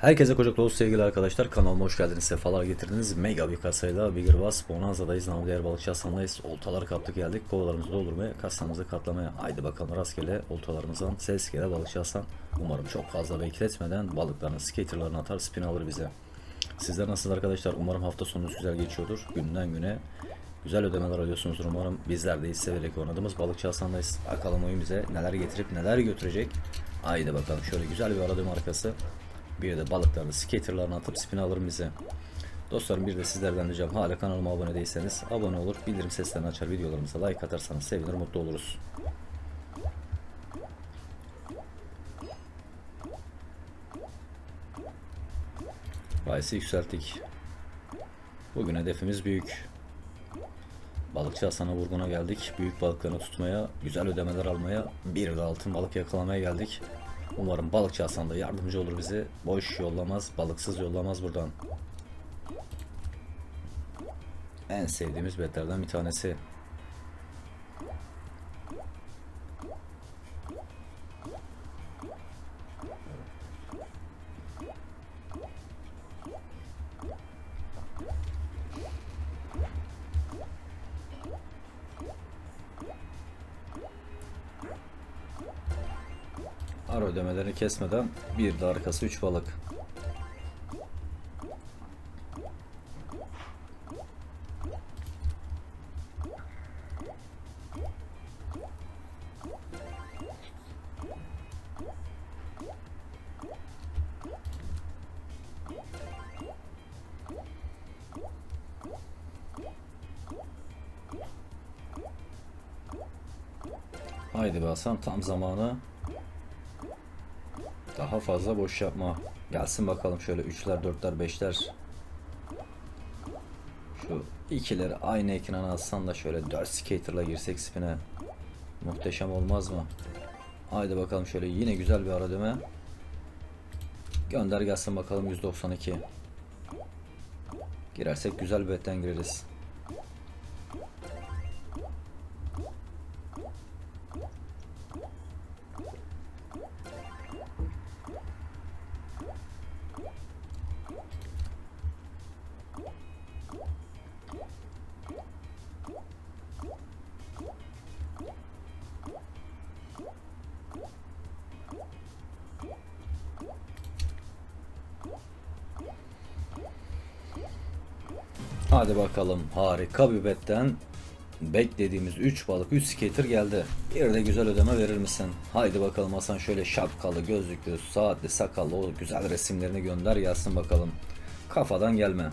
Herkese kucak dolusu sevgili arkadaşlar kanalıma hoş geldiniz sefalar getirdiniz mega bir kasayla Bigger Bass Bonanza'dayız namı diğer balıkçı Hasan'dayız oltaları kaptık geldik kovalarımızı doldurmaya kasamızı katlamaya haydi bakalım rastgele oltalarımızdan ses gele balıkçı Hasan umarım çok fazla bekletmeden balıklarını skaterlarını atar spin alır bize sizler nasıl arkadaşlar umarım hafta sonunuz güzel geçiyordur günden güne Güzel ödemeler alıyorsunuzdur umarım. Bizler de severek oynadığımız balıkçı Hasan'dayız. Bakalım oyun bize neler getirip neler götürecek. Haydi bakalım şöyle güzel bir aradığım arkası. Bir de balıklarını, skaterlarını atıp spin alırım bize. Dostlarım bir de sizlerden ricam hala kanalıma abone değilseniz abone olur, bildirim seslerini açar, videolarımıza like atarsanız sevinir, mutlu oluruz. Bayisi yükselttik. Bugün hedefimiz büyük. Balıkçı Hasan'a vurguna geldik. Büyük balıklarını tutmaya, güzel ödemeler almaya, bir de altın balık yakalamaya geldik. Umarım balıkçı Hasan da yardımcı olur bize. Boş yollamaz, balıksız yollamaz buradan. En sevdiğimiz betlerden bir tanesi. Ara ödemelerini kesmeden bir de arkası 3 balık. Haydi be Hasan tam zamanı. Daha fazla boş yapma. Gelsin bakalım şöyle üçler, dörtler, beşler. Şu ikileri aynı ekrana atsan da şöyle 4 skater'la girsek spine. Muhteşem olmaz mı? Haydi bakalım şöyle yine güzel bir ara deme. Gönder gelsin bakalım 192. Girersek güzel bir betten gireriz. Hadi bakalım harika bir betten beklediğimiz 3 balık 3 skater geldi. Bir de güzel ödeme verir misin? Haydi bakalım Hasan şöyle şapkalı, gözlüklü, saatli, sakallı o güzel resimlerini gönder gelsin bakalım. Kafadan gelme.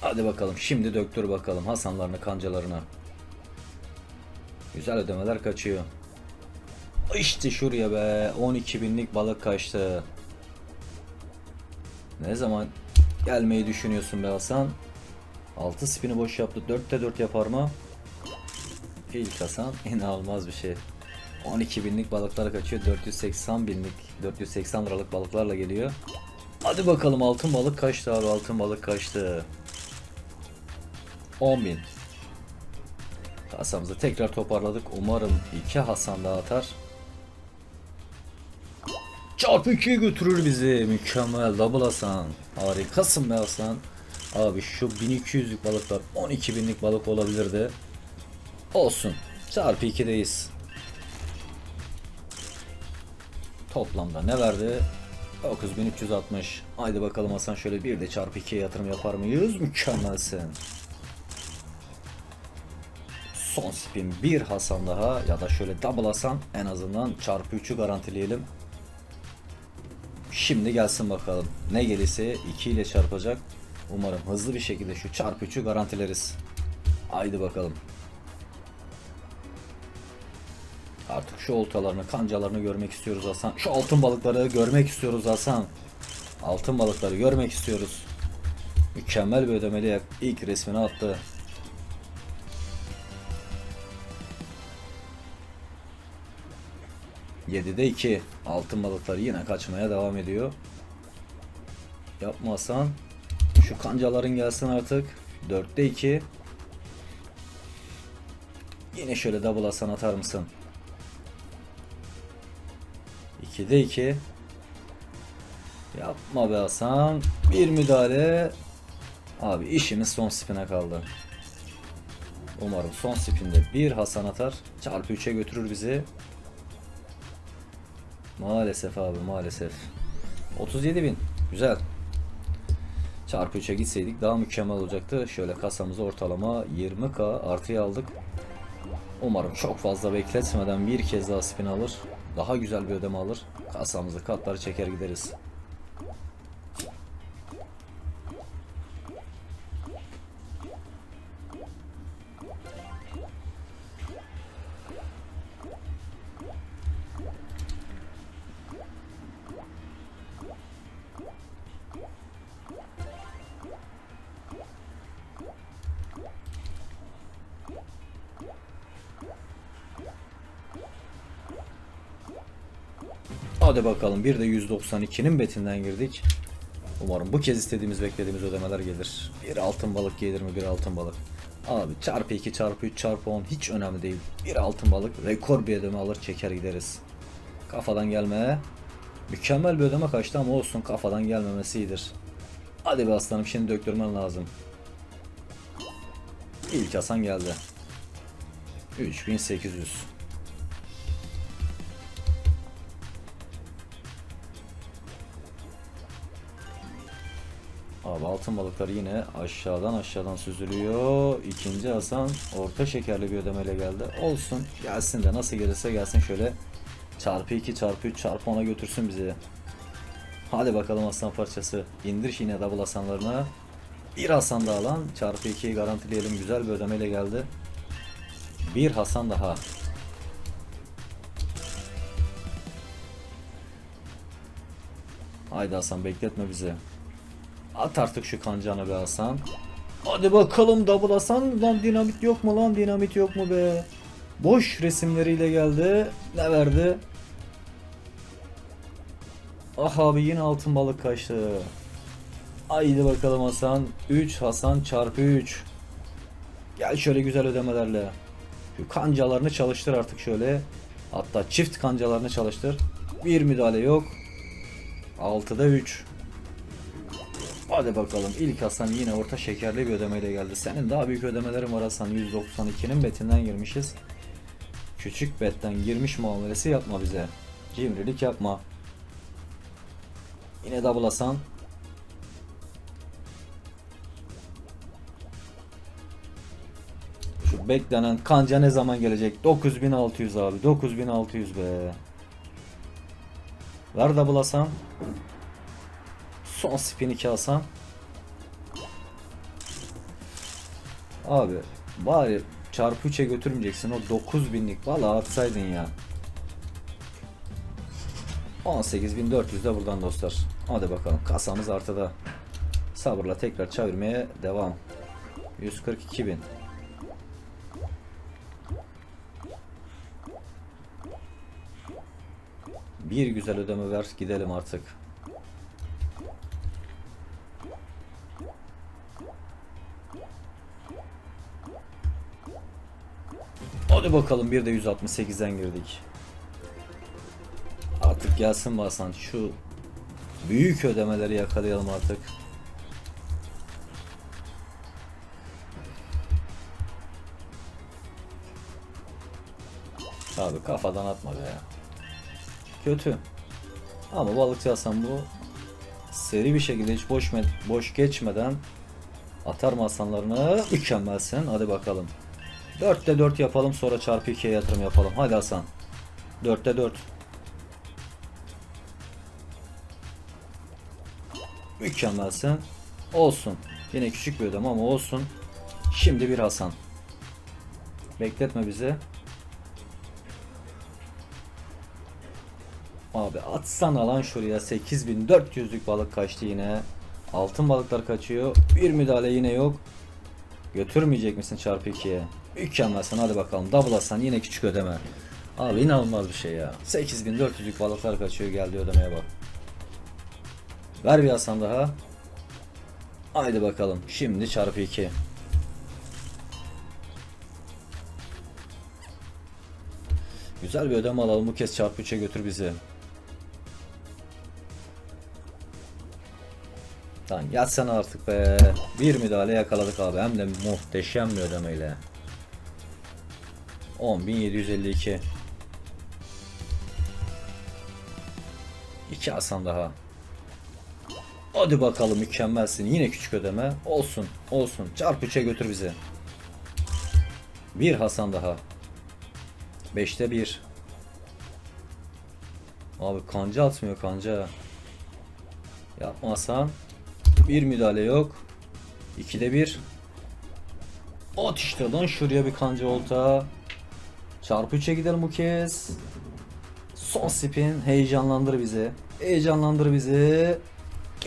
Hadi bakalım şimdi döktür bakalım Hasanlarını kancalarına. Güzel ödemeler kaçıyor. İşte şuraya be 12 binlik balık kaçtı. Ne zaman gelmeyi düşünüyorsun be Hasan? 6 spini boş yaptı. 4'te 4 yapar mı? İlk Hasan inanılmaz bir şey. 12 binlik balıklar kaçıyor. 480 binlik 480 liralık balıklarla geliyor. Hadi bakalım altın balık kaçtı abi altın balık kaçtı. 10 bin. Kasamızı tekrar toparladık. Umarım iki Hasan daha atar. Çarpı 2'ye götürür bizi. Mükemmel. Double Hasan. Harikasın be Hasan. Abi şu 1200'lük balıklar 12 binlik balık olabilirdi. Olsun. Çarpı 2'deyiz. Toplamda ne verdi? 9360. Haydi bakalım Hasan şöyle bir de çarpı 2'ye yatırım yapar mıyız? Mükemmelsin. Son spin bir Hasan daha ya da şöyle double Hasan en azından çarpı 3'ü garantileyelim. Şimdi gelsin bakalım. Ne gelirse 2 ile çarpacak. Umarım hızlı bir şekilde şu çarpı 3'ü garantileriz. Haydi bakalım. Artık şu oltalarını, kancalarını görmek istiyoruz Hasan. Şu altın balıkları görmek istiyoruz Hasan. Altın balıkları görmek istiyoruz. Mükemmel bir ödemeli ilk resmini attı. Yedide 2. Altın balıkları yine kaçmaya devam ediyor. Yapma Hasan. Şu kancaların gelsin artık. 4'te 2. Yine şöyle double Hasan atar mısın? 2'de 2. Yapma be Hasan. Bir müdahale. Abi işimiz son spine kaldı. Umarım son spinde bir Hasan atar. Çarpı 3'e götürür bizi. Maalesef abi maalesef. 37 bin. Güzel. Çarpı 3'e gitseydik daha mükemmel olacaktı. Şöyle kasamızı ortalama 20k artıya aldık. Umarım çok fazla bekletmeden bir kez daha spin alır. Daha güzel bir ödeme alır. Kasamızı katları çeker gideriz. Hadi bakalım bir de 192'nin betinden girdik. Umarım bu kez istediğimiz beklediğimiz ödemeler gelir. Bir altın balık gelir mi bir altın balık? Abi çarpı 2 çarpı 3 çarpı 10 hiç önemli değil. Bir altın balık rekor bir ödeme alır çeker gideriz. Kafadan gelme. Mükemmel bir ödeme kaçtı ama olsun kafadan gelmemesi iyidir. Hadi be aslanım şimdi döktürmen lazım. İlk Hasan geldi. 3800. Abi altın balıkları yine aşağıdan aşağıdan süzülüyor. İkinci Hasan orta şekerli bir ödemeyle geldi. Olsun gelsin de nasıl gelirse gelsin şöyle çarpı 2 çarpı 3 çarpı 10'a götürsün bizi. Hadi bakalım aslan parçası. İndir yine double Hasanlarına. Bir Hasan daha lan. Çarpı 2'yi garantileyelim. Güzel bir ödemeyle geldi. Bir Hasan daha. Haydi Hasan bekletme bizi. At artık şu kancanı be Hasan. Hadi bakalım double Hasan. Lan dinamit yok mu lan dinamit yok mu be? Boş resimleriyle geldi. Ne verdi? Ah abi yine altın balık kaçtı. Haydi bakalım Hasan. 3 Hasan çarpı 3. Gel şöyle güzel ödemelerle. Şu kancalarını çalıştır artık şöyle. Hatta çift kancalarını çalıştır. Bir müdahale yok. 6'da 3. Hadi bakalım ilk Hasan yine orta şekerli bir ödemeyle geldi. Senin daha büyük ödemelerin var Hasan. 192'nin betinden girmişiz. Küçük betten girmiş muamelesi yapma bize. Cimrilik yapma. Yine double Hasan. Şu beklenen kanca ne zaman gelecek? 9600 abi. 9600 be. Ver double Hasan. Son spin 2 Hasan. Abi bari çarpı 3'e götürmeyeceksin o 9000'lik valla atsaydın ya. 18400 de buradan dostlar. Hadi bakalım kasamız artıda. Sabırla tekrar çevirmeye devam. 142.000 Bir güzel ödeme ver gidelim artık. Hadi bakalım bir de 168'den girdik. Artık gelsin Basan şu büyük ödemeleri yakalayalım artık. Abi kafadan atma be ya. Kötü. Ama balıkçı Hasan bu seri bir şekilde hiç boş boş geçmeden atar mı Hasanlarını mükemmelsin. Hadi bakalım. 4'te 4 yapalım sonra çarpı 2'ye yatırım yapalım. Hadi Hasan. 4'te 4. Mükemmelsin. Olsun. Yine küçük bir ödeme ama olsun. Şimdi bir Hasan. Bekletme bizi. Abi atsana lan şuraya 8400'lük balık kaçtı yine. Altın balıklar kaçıyor. Bir müdahale yine yok. Götürmeyecek misin çarpı 2'ye? Mükemmelsin hadi bakalım. Double Hasan yine küçük ödeme. Abi inanılmaz bir şey ya. 8400'lük balıklar kaçıyor geldi ödemeye bak. Ver bir Hasan daha. Haydi bakalım. Şimdi çarpı 2. Güzel bir ödeme alalım. Bu kez çarpı 3'e götür bizi. Lan yatsana artık be. Bir müdahale yakaladık abi. Hem de muhteşem bir ödemeyle. 10.752 İki Hasan daha. Hadi bakalım mükemmelsin. Yine küçük ödeme. Olsun. Olsun. Çarp 3'e götür bizi. Bir Hasan daha. 5'te 1. Abi kanca atmıyor kanca. Yapma Hasan. Bir müdahale yok. 2'de 1. At işte lan şuraya bir kanca olta. Çarpı 3'e gidelim bu kez. Son spin heyecanlandır bizi. Heyecanlandır bizi.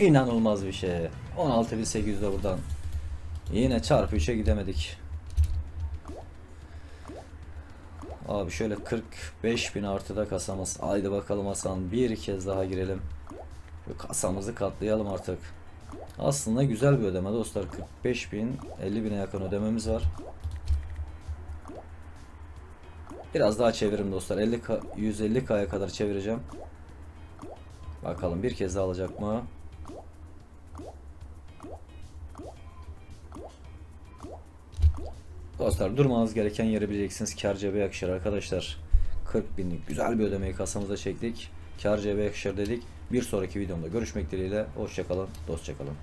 İnanılmaz bir şey. 16.800'de buradan. Yine çarpı 3'e gidemedik. Abi şöyle 45.000 artıda kasamız. Haydi bakalım Hasan bir kez daha girelim. Kasamızı katlayalım artık. Aslında güzel bir ödeme dostlar. 45.000 50.000'e yakın ödememiz var. Biraz daha çeviririm dostlar. 50 150k'ya kadar çevireceğim. Bakalım bir kez daha alacak mı? Dostlar durmanız gereken yeri bileceksiniz. Kar cebe yakışır arkadaşlar. 40 binlik güzel bir ödemeyi kasamıza çektik. Kar cebe yakışır dedik. Bir sonraki videomda görüşmek dileğiyle. Hoşçakalın, dostçakalın.